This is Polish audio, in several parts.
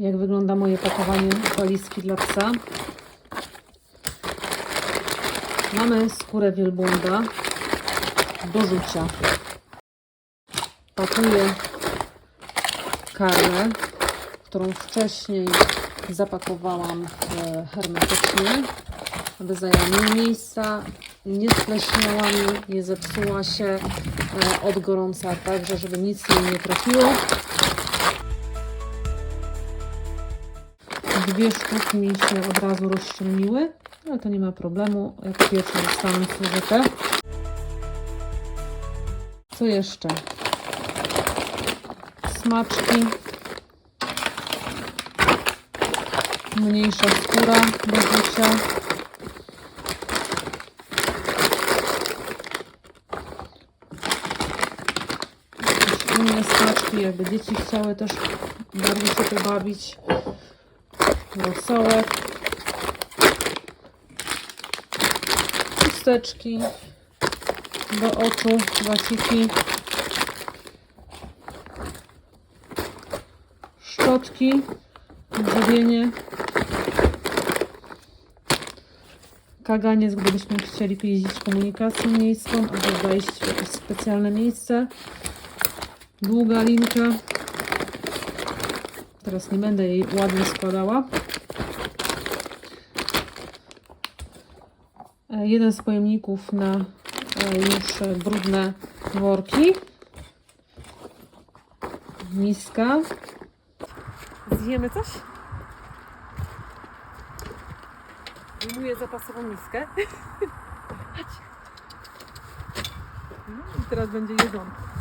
jak wygląda moje pakowanie walizki dla psa. Mamy skórę wielbłąda do rzucia. Pakuję karmę, którą wcześniej zapakowałam e, hermetycznie, aby zajęła mniej miejsca, nie spleśniała mi, nie zepsuła się e, od gorąca, także żeby nic jej nie trafiło. Dwie sztuki mi się od razu rozściemniły, ale to nie ma problemu. Jak pierwszy dostanę służytę. Co jeszcze? Smaczki. Mniejsza skóra do rzucia. Jakieś inne smaczki, jakby dzieci chciały też bardziej się pobawić. Rosołek. Chusteczki do oczu, waciki. Szczotki, grzebienie. Kaganiec, gdybyśmy chcieli jeździć komunikacją miejską albo wejść w jakieś specjalne miejsce. Długa linka. Teraz nie będę jej ładnie składała. E, Jeden z pojemników na e, już brudne worki. Miska. Zjemy coś? Wyjmuję zapasową miskę. No I teraz będzie jedzonko.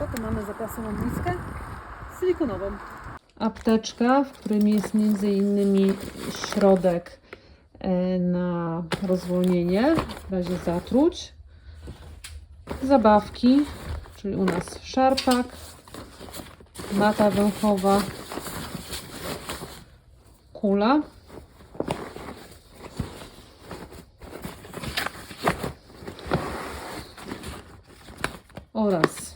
Potem mamy zapasową miskę silikonową. Apteczka, w którym jest innymi środek e, na rozwolnienie w razie zatruć. Zabawki, czyli u nas szarpak, mata węchowa, kula. Oraz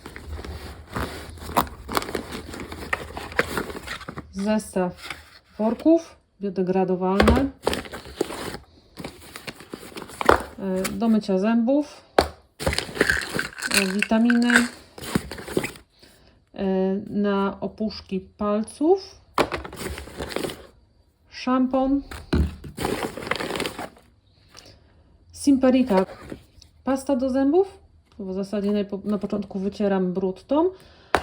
zestaw worków biodegradowalne do mycia zębów, e, witaminy. E, na opuszki palców, szampon, Simparica pasta do zębów. W zasadzie na, początku wycieram brud tą,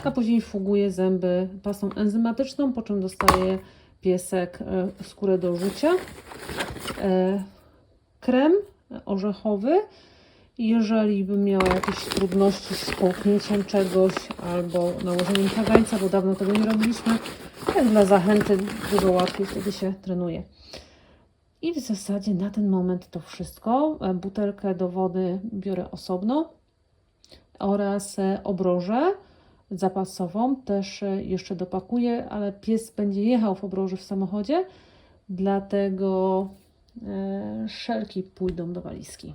a później fuguję zęby pastą enzymatyczną, po czym dostaje piesek e, skórę do rzucia. E, Krem orzechowy. Jeżeli bym miała jakieś trudności z kołknięciem czegoś albo nałożeniem kagańca, bo dawno tego nie robiliśmy, jak dla zachęty dużo łatwiej wtedy się trenuje. I w zasadzie na ten moment to wszystko. E, Butelkę do wody biorę osobno oraz e, obrożę zapasową też e, jeszcze dopakuję, ale pies będzie jechał w obroży w samochodzie, dlatego e, szelki pójdą do walizki.